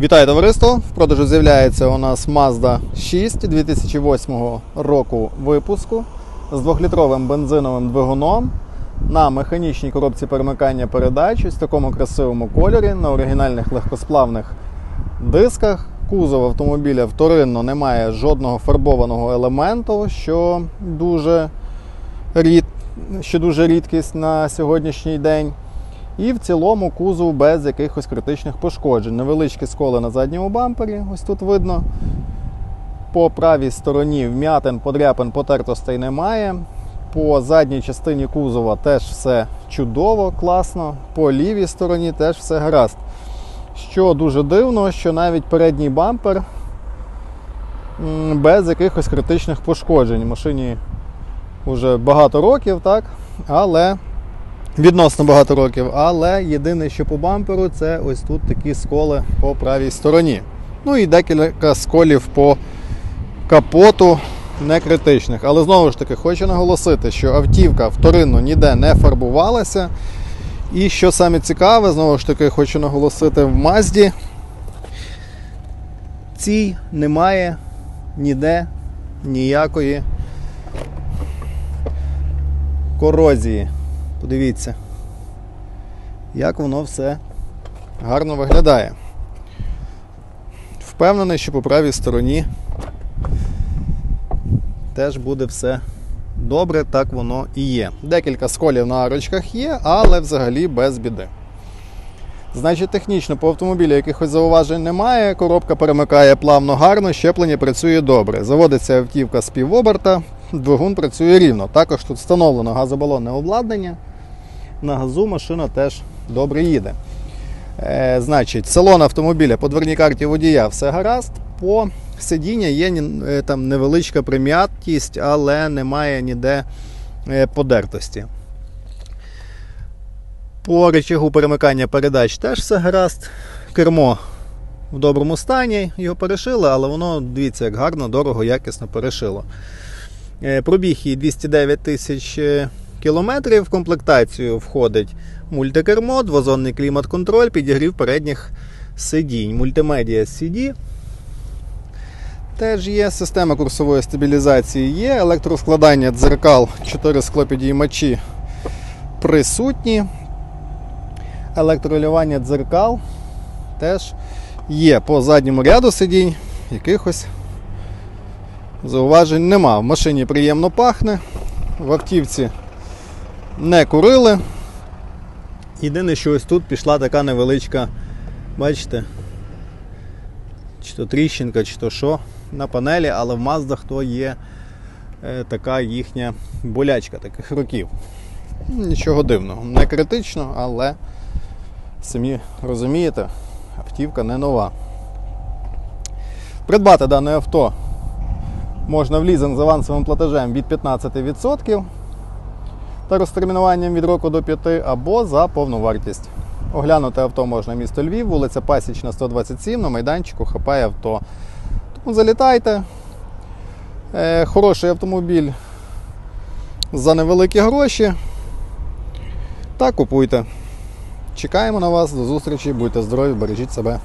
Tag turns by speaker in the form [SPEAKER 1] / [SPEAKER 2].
[SPEAKER 1] Вітаю товариство! В продажу з'являється у нас Mazda 6 2008 року випуску з 2-літровим бензиновим двигуном на механічній коробці перемикання передач в такому красивому кольорі на оригінальних легкосплавних дисках. Кузов автомобіля вторинно не має жодного фарбованого елементу, що дуже, рід... що дуже рідкість на сьогоднішній день. І в цілому кузов без якихось критичних пошкоджень. Невеличкі сколи на задньому бампері, ось тут видно. По правій стороні вм'ятин, подряпин, потертостей немає. По задній частині кузова теж все чудово, класно. По лівій стороні теж все гаразд. Що дуже дивно, що навіть передній бампер без якихось критичних пошкоджень. Машині вже багато років, так? але відносно багато років. Але єдине, що по бамперу, це ось тут такі сколи по правій стороні. Ну і декілька сколів по капоту не критичних. Але знову ж таки хочу наголосити, що автівка вторинно ніде не фарбувалася. І що саме цікаве, знову ж таки, хочу наголосити в Мазді. Цій немає ніде ніякої корозії. Подивіться, як воно все гарно виглядає. Впевнений, що по правій стороні теж буде все добре, так воно і є. Декілька сколів на арочках є, але взагалі без біди. Значить, технічно по автомобілі якихось зауважень немає. Коробка перемикає плавно гарно, щеплення працює добре. Заводиться автівка з півоберта, двигун працює рівно. Також тут встановлено газобалонне обладнання. На газу машина теж добре їде. Е, значить, салон автомобіля по дверній карті водія все гаразд. По сидіння є е, там невеличка прим'ятість, але немає ніде е, подертості. По речагу перемикання передач теж все гаразд. Кермо в доброму стані, його перешили, але воно, дивіться, як гарно, дорого, якісно перешило. Е, Пробіг її 209 тисяч кілометрів. В комплектацію входить мультикермо, двозонний клімат-контроль, підігрів передніх сидінь. Мультимедіа CD. Теж є система курсової стабілізації, є електроскладання дзеркал, 4 склопідіймачі присутні. Електролювання дзеркал теж є по задньому ряду сидінь, якихось зауважень нема. В машині приємно пахне, в автівці не курили. Єдине, що ось тут пішла така невеличка, бачите, чи то тріщинка, чи то що на панелі, але в Маздах то є е, така їхня болячка таких років. Нічого дивного, не критично, але самі розумієте, автівка не нова. Придбати дане авто можна в лізинг з авансовим платежем від 15% та розтермінуванням від року до 5 або за повну вартість. Оглянути авто можна місто Львів, вулиця Пасічна, 127, на майданчику хапає авто. Тому залітайте. Е, хороший автомобіль за невеликі гроші. Та купуйте. Чекаємо на вас, до зустрічі, будьте здорові, бережіть себе.